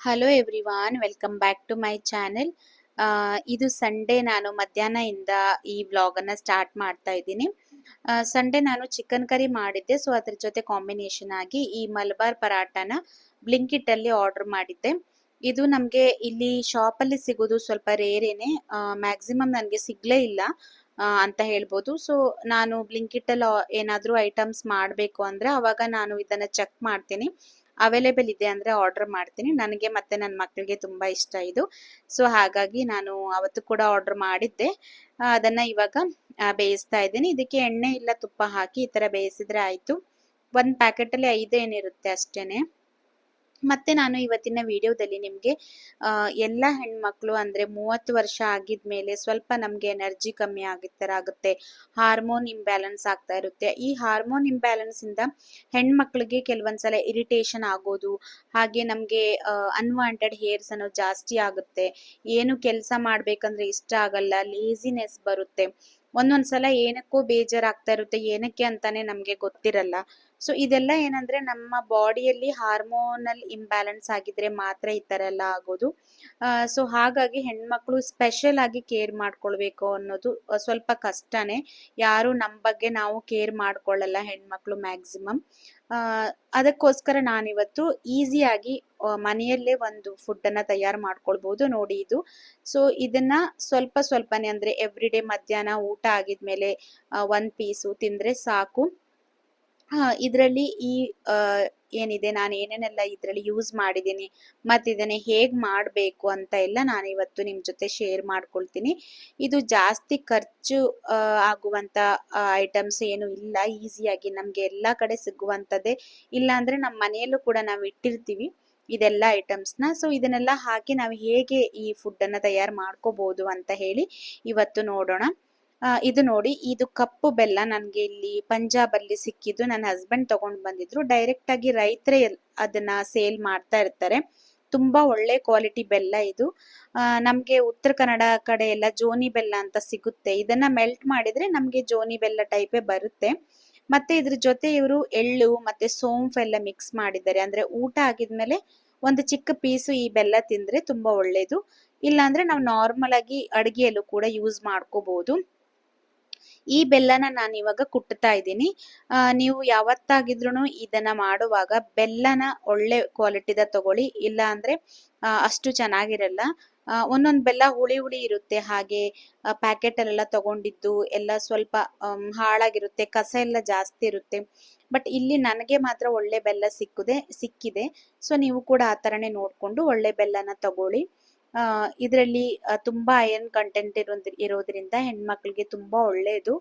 Hello everyone welcome back to my channel ಇದು Sunday ನಾನು ಮಧ್ಯಾಹ್ನದಿಂದ ಈ ವ್ಲಾಗನ್ನು ಸ್ಟಾರ್ಟ್ ಮಾಡ್ತಾ ಇದ್ದೀನಿ. ಸಂಡೇ ನಾನು ಚಿಕನ್ ಕರಿ ಮಾಡಿದ್ದೆ ಸೊ ಅದ್ರ ಜೊತೆ ಕಾಂಬಿನೇಷನ್ ಆಗಿ ಈ ಮಲಬಾರ್ ಪರಾಟನ ಬ್ಲಿಂಕಿಟ್ ಅಲ್ಲಿ ಆರ್ಡರ್ ಮಾಡಿದ್ದೆ. ಇದು ನಮಗೆ ಇಲ್ಲಿ ಶಾಪಲ್ಲಿ ಸಿಗೋದು ಸ್ವಲ್ಪ ರೇರೇನೆ ಮ್ಯಾಕ್ಸಿಮಮ್ ನನಗೆ ಸಿಗಲೇ ಇಲ್ಲ ಅಂತ ಹೇಳ್ಬೋದು. ಸೊ ನಾನು ಬ್ಲಿಂಕಿಟ್ ಅಲ್ಲಿ ಏನಾದರೂ ಐಟಮ್ಸ್ ಮಾಡಬೇಕು ಅಂದ್ರೆ ಅವಾಗ ನಾನು ಇದನ್ನ ಚೆಕ್ ಮಾಡ್ತೀನಿ. ಅವೈಲೇಬಲ್ ಇದೆ ಅಂದರೆ ಆರ್ಡರ್ ಮಾಡ್ತೀನಿ. ನನಗೆ ಮತ್ತೆ ನನ್ನ ಮಕ್ಕಳಿಗೆ ತುಂಬ ಇಷ್ಟ ಇದು. ಸೊ ಹಾಗಾಗಿ ನಾನು ಅವತ್ತು ಕೂಡ ಆರ್ಡರ್ ಮಾಡಿದ್ದೆ. ಅದನ್ನು ಇವಾಗ ಬೇಯಿಸ್ತಾ ಇದ್ದೀನಿ. ಇದಕ್ಕೆ ಎಣ್ಣೆ ಇಲ್ಲ ತುಪ್ಪ ಹಾಕಿ ಈ ಥರ ಬೇಯಿಸಿದ್ರೆ ಆಯಿತು. ಒಂದು ಪ್ಯಾಕೆಟಲ್ಲಿ ಐದು ಏನಿರುತ್ತೆ ಅಷ್ಟೇನೆ. ಮತ್ತೆ ನಾನು ಇವತ್ತಿನ ವಿಡಿಯೋದಲ್ಲಿ ನಿಮಗೆ ಎಲ್ಲ ಹೆಣ್ಮಕ್ಳು ಅಂದ್ರೆ ಮೂವತ್ತು ವರ್ಷ ಆಗಿದ್ಮೇಲೆ ಸ್ವಲ್ಪ ನಮಗೆ ಎನರ್ಜಿ ಕಮ್ಮಿ ಆಗಿತ್ತರ ಆಗುತ್ತೆ. ಹಾರ್ಮೋನ್ ಇಂಬ್ಯಾಲೆನ್ಸ್ ಆಗ್ತಾ ಇರುತ್ತೆ. ಈ ಹಾರ್ಮೋನ್ ಇಂಬ್ಯಾಲೆನ್ಸ್ ಇಂದ ಹೆಣ್ಮಕ್ಳಿಗೆ ಕೆಲವೊಂದ್ಸಲ ಇರಿಟೇಷನ್ ಆಗೋದು, ಹಾಗೆ ನಮಗೆ ಅನ್ವಾಂಟೆಡ್ ಹೇರ್ಸ್ ಅನ್ನೋದು ಜಾಸ್ತಿ ಆಗುತ್ತೆ. ಏನು ಕೆಲಸ ಮಾಡಬೇಕಂದ್ರೆ ಇಷ್ಟ ಆಗಲ್ಲ ಲೇಸಿನೆಸ್ ಬರುತ್ತೆ. ಒಂದೊಂದ್ಸಲ ಏನಕ್ಕೂ ಬೇಜಾರಾಗ್ತಾ ಇರುತ್ತೆ, ಏನಕ್ಕೆ ಅಂತಾನೆ ನಮ್ಗೆ ಗೊತ್ತಿರಲ್ಲ. ಸೊ ಇದೆಲ್ಲ ಏನಂದ್ರೆ ನಮ್ಮ ಬಾಡಿಯಲ್ಲಿ ಹಾರ್ಮೋನಲ್ ಇಂಬ್ಯಾಲೆನ್ಸ್ ಆಗಿದ್ರೆ ಮಾತ್ರ ಈ ತರ ಎಲ್ಲ ಆಗೋದು. ಸೊ ಹಾಗಾಗಿ ಹೆಣ್ಮಕ್ಳು ಸ್ಪೆಷಲ್ ಆಗಿ ಕೇರ್ ಮಾಡ್ಕೊಳ್ಬೇಕು ಅನ್ನೋದು ಸ್ವಲ್ಪ ಕಷ್ಟನೇ. ಯಾರು ನಮ್ಮ ಬಗ್ಗೆ ನಾವು ಕೇರ್ ಮಾಡ್ಕೊಳ್ಳಲ್ಲ ಹೆಣ್ಮಕ್ಳು ಮ್ಯಾಕ್ಸಿಮಮ್ ಅದಕ್ಕೋಸ್ಕರ ನಾನಿವತ್ತು ಈಸಿಯಾಗಿ ಮನೆಯಲ್ಲೇ ಒಂದು ಫುಡ್ ಅನ್ನ ತಯಾರು ಮಾಡ್ಕೊಳ್ಬಹುದು ನೋಡಿ ಇದು. ಸೊ ಇದನ್ನ ಸ್ವಲ್ಪ ಸ್ವಲ್ಪನೇ ಅಂದ್ರೆ ಎವ್ರಿ ಡೇ ಮಧ್ಯಾಹ್ನ ಊಟ ಆಗಿದ್ಮೇಲೆ ಒಂದ್ ಪೀಸು ತಿಂದ್ರೆ ಸಾಕು. ಇದರಲ್ಲಿ ಈ ಏನಿದೆ, ನಾನು ಏನೇನೆಲ್ಲ ಇದರಲ್ಲಿ ಯೂಸ್ ಮಾಡಿದ್ದೀನಿ ಮತ್ತು ಇದನ್ನು ಹೇಗೆ ಮಾಡಬೇಕು ಅಂತ ಎಲ್ಲ ನಾನು ಇವತ್ತು ನಿಮ್ಮ ಜೊತೆ ಶೇರ್ ಮಾಡ್ಕೊಳ್ತೀನಿ. ಇದು ಜಾಸ್ತಿ ಖರ್ಚು ಆಗುವಂಥ ಐಟಮ್ಸ್ ಏನು ಇಲ್ಲ ಈಸಿಯಾಗಿ ನಮಗೆ ಎಲ್ಲ ಕಡೆ ಸಿಗುವಂಥದ್ದೇ ಇಲ್ಲಾಂದರೆ ನಮ್ಮ ಮನೆಯಲ್ಲೂ ಕೂಡ ನಾವು ಇಟ್ಟಿರ್ತೀವಿ ಇದೆಲ್ಲ ಐಟಮ್ಸ್ನ ಸೊ ಇದನ್ನೆಲ್ಲ ಹಾಕಿ ನಾವು ಹೇಗೆ ಈ ಫುಡ್ ಅನ್ನ ತಯಾರು ಮಾಡ್ಕೋಬಹುದು ಅಂತ ಹೇಳಿ ಇವತ್ತು ನೋಡೋಣ. ಇದು ನೋಡಿ, ಇದು ಕಪ್ಪು ಬೆಲ್ಲ ನನಗೆ ಇಲ್ಲಿ ಪಂಜಾಬ್ ಅಲ್ಲಿ ಸಿಕ್ಕಿದ್ದು. ನನ್ನ ಹಸ್ಬೆಂಡ್ ತಗೊಂಡು ಬಂದಿದ್ರು. ಡೈರೆಕ್ಟ್ ಆಗಿ ರೈತರೇ ಅದನ್ನ ಸೇಲ್ ಮಾಡ್ತಾ ಇರ್ತಾರೆ. ತುಂಬಾ ಒಳ್ಳೆ ಕ್ವಾಲಿಟಿ ಬೆಲ್ಲ ಇದು. ನಮ್ಗೆ ಉತ್ತರ ಕನ್ನಡ ಕಡೆ ಎಲ್ಲ ಜೋನಿ ಬೆಲ್ಲ ಅಂತ ಸಿಗುತ್ತೆ. ಇದನ್ನ ಮೆಲ್ಟ್ ಮಾಡಿದ್ರೆ ನಮಗೆ ಜೋನಿ ಬೆಲ್ಲ ಟೈಪೇ ಬರುತ್ತೆ. ಮತ್ತೆ ಇದ್ರ ಜೊತೆ ಇವರು ಎಳ್ಳು ಮತ್ತೆ ಸೋಂಫ್ ಎಲ್ಲ ಮಿಕ್ಸ್ ಮಾಡಿದ್ದಾರೆ. ಅಂದ್ರೆ ಊಟ ಆಗಿದ್ಮೇಲೆ ಒಂದು ಚಿಕ್ಕ ಪೀಸು ಈ ಬೆಲ್ಲ ತಿಂದ್ರೆ ತುಂಬಾ ಒಳ್ಳೇದು. ಇಲ್ಲಾಂದ್ರೆ ನಾವು ನಾರ್ಮಲ್ ಆಗಿ ಅಡಿಗೆಯಲ್ಲೂ ಕೂಡ ಯೂಸ್ ಮಾಡ್ಕೋಬಹುದು ಈ ಬೆಲ್ಲನ ನಾನು ಇವಾಗ ಕುಟ್ತಾ ಇದ್ದೀನಿ. ನೀವು ಯಾವತ್ತಾಗಿದ್ರು ಇದನ್ನ ಮಾಡುವಾಗ ಬೆಲ್ಲನ ಒಳ್ಳೆ ಕ್ವಾಲಿಟಿದ ತಗೊಳ್ಳಿ. ಇಲ್ಲ ಅಂದ್ರೆ ಅಷ್ಟು ಚೆನ್ನಾಗಿರಲ್ಲ. ಒಂದೊಂದು ಬೆಲ್ಲ ಹುಳಿ ಹುಳಿ ಇರುತ್ತೆ. ಹಾಗೆ ಪ್ಯಾಕೆಟ್ ಅಲ್ಲೆಲ್ಲ ತಗೊಂಡಿದ್ದು ಎಲ್ಲ ಸ್ವಲ್ಪ ಹಾಳಾಗಿರುತ್ತೆ. ಕಸ ಎಲ್ಲ ಜಾಸ್ತಿ ಇರುತ್ತೆ. ಬಟ್ ಇಲ್ಲಿ ನನಗೆ ಮಾತ್ರ ಒಳ್ಳೆ ಬೆಲ್ಲ ಸಿಕ್ಕಿದೆ ಸಿಕ್ಕಿದೆ. ಸೊ, ನೀವು ಕೂಡ ಆ ತರನೇ ನೋಡ್ಕೊಂಡು ಒಳ್ಳೆ ಬೆಲ್ಲನ ತಗೊಳ್ಳಿ. ಇದರಲ್ಲಿ ತುಂಬಾ ಐರನ್ ಕಂಟೆಂಟ್ ಇರೋದ್, ಇರೋದ್ರಿಂದ ಹೆಣ್ಮಕ್ಳಿಗೆ ತುಂಬಾ ಒಳ್ಳೆಯದು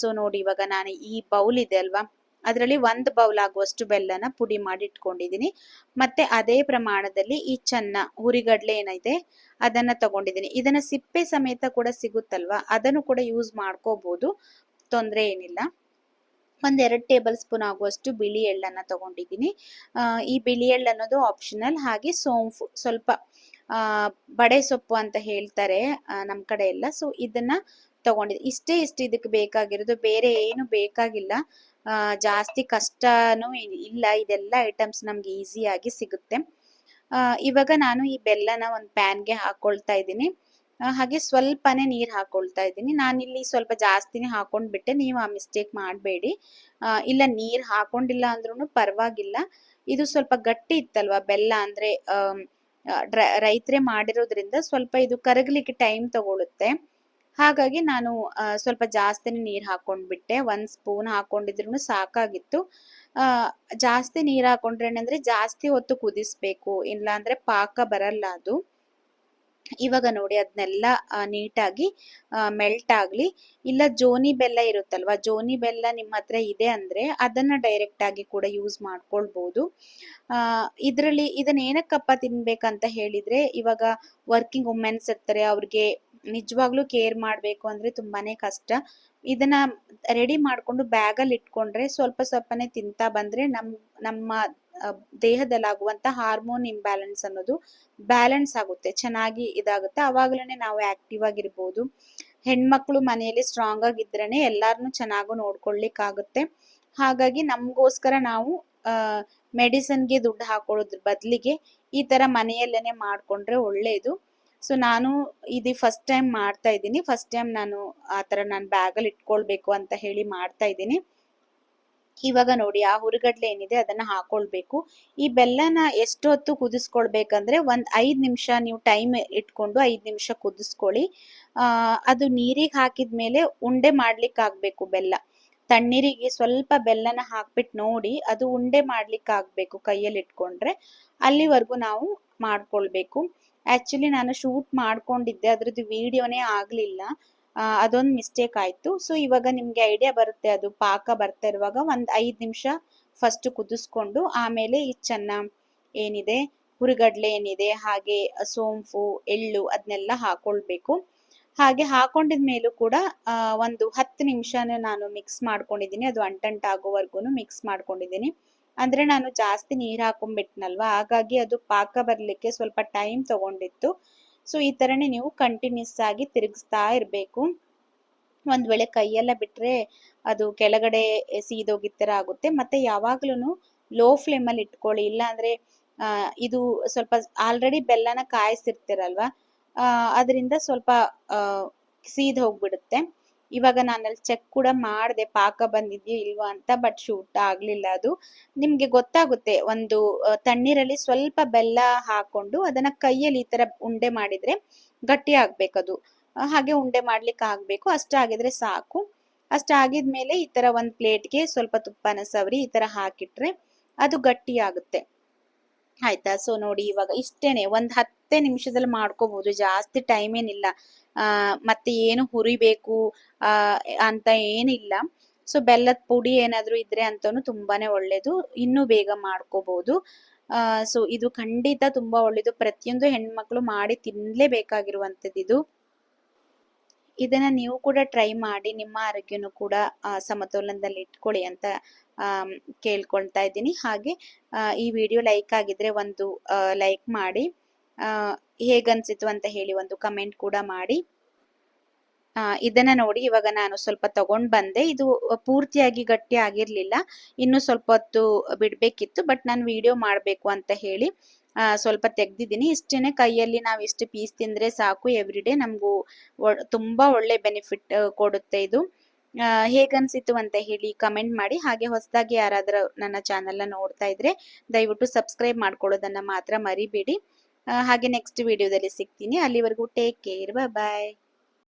ಸೊ ನೋಡಿ ಇವಾಗ ನಾನು ಈ ಬೌಲ್ ಇದೆ ಅಲ್ವಾ? ಅದರಲ್ಲಿ ಒಂದು ಬೌಲ್ ಆಗುವಷ್ಟು ಬೆಲ್ಲನ ಪುಡಿ ಮಾಡಿ ಇಟ್ಕೊಂಡಿದ್ದೀನಿ ಮತ್ತೆ ಅದೇ ಪ್ರಮಾಣದಲ್ಲಿ ಈ ಚೆನ್ನ, ಹುರಿಗಡ್ಲೆ ಏನಿದೆ ಅದನ್ನ ತಗೊಂಡಿದ್ದೀನಿ ಇದನ್ನ ಸಿಪ್ಪೆ ಸಮೇತ ಕೂಡ ಸಿಗುತ್ತಲ್ವಾ? ಅದನ್ನು ಕೂಡ ಯೂಸ್ ಮಾಡ್ಕೋಬಹುದು ತೊಂದರೆ ಏನಿಲ್ಲ. ಒಂದೆರಡು ಟೇಬಲ್ ಸ್ಪೂನ್ ಆಗುವಷ್ಟು ಬಿಳಿ ಎಳ್ಳನ್ನ ತಗೊಂಡಿದ್ದೀನಿ ಈ ಬಿಳಿ ಎಳ್ಳು ಅನ್ನೋದು ಆಪ್ಷನಲ್ ಹಾಗೆ ಸೋಂಫು ಸ್ವಲ್ಪ ಬಡೆ ಸೊಪ್ಪು ಅಂತ ಹೇಳ್ತಾರೆ ನಮ್ಮ ನಮ್ ಕಡೆ ಎಲ್ಲ. ಸೊ ಇದನ್ನ ತಗೊಂಡಿದ್ದೆ ಇಷ್ಟೇ ಇಷ್ಟು ಇದಕ್ಕೆ ಬೇಕಾಗಿರೋದು. ಬೇರೆ ಏನು ಬೇಕಾಗಿಲ್ಲ. ಜಾಸ್ತಿ ಕಷ್ಟನೂ ಇಲ್ಲ. ಇದೆಲ್ಲ ಐಟಮ್ಸ್ ನಮ್ಗೆ ಈಸಿಯಾಗಿ ಸಿಗುತ್ತೆ. ಇವಾಗ ನಾನು ಈ ಬೆಲ್ಲನ ಒಂದು ಪ್ಯಾನ್ಗೆ ಹಾಕೊಳ್ತಾ ಇದ್ದೀನಿ. ಹಾಗೆ ಸ್ವಲ್ಪನೇ ನೀರ್ ಹಾಕೊಳ್ತಾ ಇದ್ದೀನಿ. ನಾನಿಲ್ಲಿ ಸ್ವಲ್ಪ ಜಾಸ್ತಿನೇ ಹಾಕೊಂಡ್ಬಿಟ್ಟೆ. ನೀವು ಆ ಮಿಸ್ಟೇಕ್ ಮಾಡಬೇಡಿ. ಇಲ್ಲ ನೀರ್ ಹಾಕೊಂಡಿಲ್ಲ ಅಂದ್ರೂ ಪರವಾಗಿಲ್ಲ. ಇದು ಸ್ವಲ್ಪ ಗಟ್ಟಿ ಇತ್ತಲ್ವಾ? ಬೆಲ್ಲ ಅಂದ್ರೆ ರೈತರೇ ಮಾಡಿರೋದ್ರಿಂದ ಸ್ವಲ್ಪ ಇದು ಕರಗಲಿಕ್ಕೆ ಟೈಮ್ ತಗೊಳುತ್ತೆ. ಹಾಗಾಗಿ ನಾನು ಸ್ವಲ್ಪ ಜಾಸ್ತಿನೇ ನೀರ್ ಹಾಕೊಂಡ್ಬಿಟ್ಟೆ. ಒಂದ್ ಸ್ಪೂನ್ ಹಾಕೊಂಡಿದ್ರು ಸಾಕಾಗಿತ್ತು. ಜಾಸ್ತಿ ನೀರ್ ಹಾಕೊಂಡ್ರೆ ಏನಂದ್ರೆ ಜಾಸ್ತಿ ಹೊತ್ತು ಕುದಿಸ್ಬೇಕು. ಇಲ್ಲಾಂದ್ರೆ ಪಾಕ ಬರಲ್ಲ ಅದು. ಇವಾಗ ನೋಡಿ ಅದನ್ನೆಲ್ಲ ನೀಟಾಗಿ ಮೆಲ್ಟ್ ಆಗ್ಲಿ. ಇಲ್ಲ ಜೋನಿ ಬೆಲ್ಲ ಇರುತ್ತಲ್ವಾ? ಜೋನಿ ಬೆಲ್ಲ ನಿಮ್ಮ ಹತ್ರ ಇದೆ ಅಂದ್ರೆ ಅದನ್ನ ಡೈರೆಕ್ಟ್ ಆಗಿ ಕೂಡ ಯೂಸ್ ಮಾಡ್ಕೊಳ್ಬಹುದು ಆ, ಇದ್ರಲ್ಲಿ ಇದನ್ನ ಏನಕ್ಕಪ್ಪ ತಿನ್ಬೇಕಂತ ಹೇಳಿದ್ರೆ ಇವಾಗ ವರ್ಕಿಂಗ್ ವುಮೆನ್ಸ್ ಇರ್ತಾರೆ, ಅವ್ರಿಗೆ ನಿಜವಾಗ್ಲೂ ಕೇರ್ ಮಾಡಬೇಕು ಅಂದ್ರೆ ತುಂಬಾನೇ ಕಷ್ಟ. ಇದನ್ನ ರೆಡಿ ಮಾಡ್ಕೊಂಡು ಬ್ಯಾಗಲ್ಲಿ ಇಟ್ಕೊಂಡ್ರೆ ಸ್ವಲ್ಪ ಸ್ವಲ್ಪನೇ ತಿಂತಾ ಬಂದ್ರೆ ನಮ್ಮ ನಮ್ಮ ದೇಹದಲ್ಲಾಗುವಂಥ ಹಾರ್ಮೋನ್ ಇಂಬ್ಯಾಲೆನ್ಸ್ ಅನ್ನೋದು ಬ್ಯಾಲೆನ್ಸ್ ಆಗುತ್ತೆ, ಚೆನ್ನಾಗಿ ಇದಾಗುತ್ತೆ. ಆವಾಗಲೇ ನಾವು ಆಕ್ಟಿವ್ ಆಗಿರ್ಬೋದು. ಹೆಣ್ಮಕ್ಳು ಮನೆಯಲ್ಲಿ ಸ್ಟ್ರಾಂಗ್ ಆಗಿದ್ರೇ ಎಲ್ಲರನ್ನೂ ಚೆನ್ನಾಗೂ ನೋಡ್ಕೊಳ್ಲಿಕ್ಕಾಗುತ್ತೆ. ಹಾಗಾಗಿ ನಮಗೋಸ್ಕರ ನಾವು ಮೆಡಿಸನ್ಗೆ ದುಡ್ಡು ಹಾಕೊಳ್ಳೋದ್ರ ಬದಲಿಗೆ ಈ ತರ ಮನೆಯಲ್ಲೇ ಮಾಡ್ಕೊಂಡ್ರೆ ಒಳ್ಳೇದು. ಸೊ ನಾನು ಇದು ಫಸ್ಟ್ ಟೈಮ್ ಮಾಡ್ತಾ ಇದ್ದೀನಿ. ಫಸ್ಟ್ ಟೈಮ್ ನಾನು ಆ ಥರ ನಾನು ಬ್ಯಾಗಲ್ಲಿ ಇಟ್ಕೊಳ್ಬೇಕು ಅಂತ ಹೇಳಿ ಮಾಡ್ತಾ ಇದ್ದೀನಿ. ಇವಾಗ ನೋಡಿ, ಆ ಹುರುಗಡ್ಲೆ ಏನಿದೆ ಅದನ್ನ ಹಾಕೊಳ್ಬೇಕು. ಈ ಬೆಲ್ಲನ ಎಷ್ಟೊತ್ತು ಕುದಿಸ್ಕೊಳ್ಬೇಕಂದ್ರೆ ಒಂದ್ ಐದು ನಿಮಿಷ ನೀವು ಟೈಮ್ ಇಟ್ಕೊಂಡು ಐದು ನಿಮಿಷ ಕುದಿಸ್ಕೊಳ್ಳಿ. ಅದು ನೀರಿಗೆ ಹಾಕಿದ ಮೇಲೆ ಉಂಡೆ ಮಾಡ್ಲಿಕ್ಕೆ ಆಗ್ಬೇಕು ಬೆಲ್ಲ. ತಣ್ಣೀರಿಗೆ ಸ್ವಲ್ಪ ಬೆಲ್ಲನ ಹಾಕ್ಬಿಟ್ಟು ನೋಡಿ, ಅದು ಉಂಡೆ ಮಾಡ್ಲಿಕ್ಕೆ ಆಗ್ಬೇಕು ಕೈಯಲ್ಲಿ ಇಟ್ಕೊಂಡ್ರೆ ಅಲ್ಲಿವರೆಗೂ ನಾವು ಮಾಡ್ಕೊಳ್ಬೇಕು. ಆಕ್ಚುಲಿ ನಾನು ಶೂಟ್ ಮಾಡ್ಕೊಂಡಿದ್ದೆ, ಅದ್ರದ್ದು ವಿಡಿಯೋನೇ ಆಗ್ಲಿಲ್ಲ. ಅದೊಂದು ಮಿಸ್ಟೇಕ್ ಆಯ್ತು. ಸೊ ಇವಾಗ ನಿಮ್ಗೆ ಐಡಿಯಾ ಬರುತ್ತೆ, ಅದು ಪಾಕ ಬರ್ತಾ ಇರುವಾಗ ಒಂದ್ ಐದು ನಿಮಿಷ ಫಸ್ಟ್ ಕುದಿಸ್ಕೊಂಡು, ಆಮೇಲೆ ಈ ಚೆನ್ನ ಏನಿದೆ, ಹುರಿಗಡ್ಲೆ ಏನಿದೆ, ಹಾಗೆ ಸೋಂಪು, ಎಳ್ಳು ಅದನ್ನೆಲ್ಲ ಹಾಕೊಳ್ಬೇಕು. ಹಾಗೆ ಹಾಕೊಂಡಿದ ಮೇಲೂ ಕೂಡ ಒಂದು ಹತ್ತು ನಿಮಿಷನೇ ನಾನು ಮಿಕ್ಸ್ ಮಾಡ್ಕೊಂಡಿದ್ದೀನಿ. ಅದು ಅಂಟಂಟಾಗೋವರೆಗೂ ಮಿಕ್ಸ್ ಮಾಡ್ಕೊಂಡಿದ್ದೀನಿ. ಅಂದ್ರೆ ನಾನು ಜಾಸ್ತಿ ನೀರು ಹಾಕೊಂಡ್ಬಿಟ್ನಲ್ವಾ? ಹಾಗಾಗಿ ಅದು ಪಾಕ ಬರಲಿಕ್ಕೆ ಸ್ವಲ್ಪ ಟೈಮ್ ತಗೊಂಡಿತ್ತು. ಸೊ ಈ ತರನೇ ನೀವು ಕಂಟಿನ್ಯೂಸ್ ಆಗಿ ತಿರುಗಿಸ್ತಾ ಇರಬೇಕು. ಒಂದ್ ವೇಳೆ ಕೈಯೆಲ್ಲ ಬಿಟ್ಟರೆ ಅದು ಕೆಳಗಡೆ ಸೀದೋಗಿ ಥರ ಆಗುತ್ತೆ. ಮತ್ತೆ ಯಾವಾಗ್ಲೂ ಲೋ ಫ್ಲೇಮ್ ಅಲ್ಲಿ ಇಟ್ಕೊಳ್ಳಿ. ಇಲ್ಲಾಂದರೆ ಆ, ಇದು ಸ್ವಲ್ಪ ಆಲ್ರೆಡಿ ಬೆಲ್ಲನ ಕಾಯಿಸಿರ್ತಿರಲ್ವಾ? ಅದರಿಂದ ಸ್ವಲ್ಪ ಸೀದ್ ಹೋಗ್ಬಿಡುತ್ತೆ ಇವಾಗ ನಾನಲ್ಲಿ ಚೆಕ್ ಕೂಡ ಮಾಡಿದೆ ಪಾಕ ಬಂದಿದೆಯೋ ಇಲ್ವಾ ಅಂತ ಬಟ್ ಶೂಟ್ ಆಗ್ಲಿಲ್ಲ ಅದು. ನಿಮ್ಗೆ ಗೊತ್ತಾಗುತ್ತೆ, ಒಂದು ತಣ್ಣೀರಲ್ಲಿ ಸ್ವಲ್ಪ ಬೆಲ್ಲ ಹಾಕೊಂಡು ಅದನ್ನ ಕೈಯಲ್ಲಿ ಈ ತರ ಉಂಡೆ ಮಾಡಿದ್ರೆ ಗಟ್ಟಿ ಆಗ್ಬೇಕದು ಹಾಗೆ ಉಂಡೆ ಮಾಡ್ಲಿಕ್ಕೆ ಆಗ್ಬೇಕು ಅಷ್ಟಾಗಿದ್ರೆ ಸಾಕು. ಅಷ್ಟಾಗಿದ್ಮೇಲೆ ಈ ತರ ಒಂದ್ ಪ್ಲೇಟ್ಗೆ ಸ್ವಲ್ಪ ತುಪ್ಪನ ಸವರಿ ಈ ತರ ಹಾಕಿಟ್ರೆ ಅದು ಗಟ್ಟಿ ಆಗುತ್ತೆ. ಆಯ್ತಾ? ಸೊ ನೋಡಿ ಇವಾಗ ಇಷ್ಟೇನೆ, ಒಂದ್ ಹತ್ತೇ ನಿಮಿಷದಲ್ಲಿ ಮಾಡ್ಕೋಬಹುದು ಜಾಸ್ತಿ ಟೈಮ್ ಏನಿಲ್ಲ. ಮತ್ತೆ ಏನು ಹುರಿಬೇಕು ಅಂತ ಏನಿಲ್ಲ. ಸೊ ಬೆಲ್ಲದ ಪುಡಿ ಏನಾದರೂ ಇದ್ರೆ ಅಂತಾನು ತುಂಬಾನೇ ಒಳ್ಳೇದು. ಇನ್ನೂ ಬೇಗ ಮಾಡ್ಕೋಬಹುದು ಸೊ ಇದು ಖಂಡಿತ ತುಂಬಾ ಒಳ್ಳೇದು. ಪ್ರತಿಯೊಂದು ಹೆಣ್ಮಕ್ಳು ಮಾಡಿ ತಿನ್ಲೇಬೇಕಾಗಿರುವಂತದ್ದು ಇದು. ಇದನ್ನ ನೀವು ಕೂಡ ಟ್ರೈ ಮಾಡಿ, ನಿಮ್ಮ ಆರೋಗ್ಯನೂ ಕೂಡ ಸಮತೋಲನದಲ್ಲಿ ಇಟ್ಕೊಳ್ಳಿ ಅಂತ ಕೇಳ್ಕೊಳ್ತಾ ಇದ್ದೀನಿ. ಹಾಗೆ ಈ ವಿಡಿಯೋ ಲೈಕ್ ಆಗಿದ್ರೆ ಒಂದು ಲೈಕ್ ಮಾಡಿ. ಹೇಗನ್ಸಿತು ಅಂತ ಹೇಳಿ ಒಂದು ಕಮೆಂಟ್ ಕೂಡ ಮಾಡಿ. ಇದನ್ನ ನೋಡಿ ಇವಾಗ ನಾನು ಸ್ವಲ್ಪ ತಗೊಂಡ್ ಬಂದೆ. ಇದು ಪೂರ್ತಿಯಾಗಿ ಗಟ್ಟಿ ಆಗಿರ್ಲಿಲ್ಲ. ಇನ್ನು ಸ್ವಲ್ಪ ಹೊತ್ತು ಬಿಡ್ಬೇಕಿತ್ತು ಬಟ್ ನಾನು ವಿಡಿಯೋ ಮಾಡ್ಬೇಕು ಅಂತ ಹೇಳಿ ಸ್ವಲ್ಪ ತೆಗ್ದಿದ್ದೀನಿ. ಇಷ್ಟೇನೆ ಕೈಯಲ್ಲಿ ನಾವು ಇಷ್ಟು ಪೀಸ್ ತಿಂದ್ರೆ ಸಾಕು ಎವ್ರಿ ಡೇ ನಮಗೂ ತುಂಬಾ ಒಳ್ಳೆ ಬೆನಿಫಿಟ್ ಕೊಡುತ್ತೆ ಇದು. ಹೇಗನ್ಸಿತು ಅಂತ ಹೇಳಿ ಕಮೆಂಟ್ ಮಾಡಿ. ಹಾಗೆ ಹೊಸದಾಗಿ ಯಾರಾದರೂ ನನ್ನ ಚಾನೆಲ್ನ ನೋಡ್ತಾ ಇದ್ರೆ ದಯವಿಟ್ಟು ಸಬ್ಸ್ಕ್ರೈಬ್ ಮಾಡ್ಕೊಳ್ಳೋದನ್ನ ಮಾತ್ರ ಮರಿಬೇಡಿ. ಹಾಗೆ ನೆಕ್ಸ್ಟ್ ವಿಡಿಯೋದಲ್ಲಿ ಸಿಗ್ತೀನಿ. ಅಲ್ಲಿವರೆಗೂ ಟೇಕ್ ಕೇರ್ ಬಾಯ್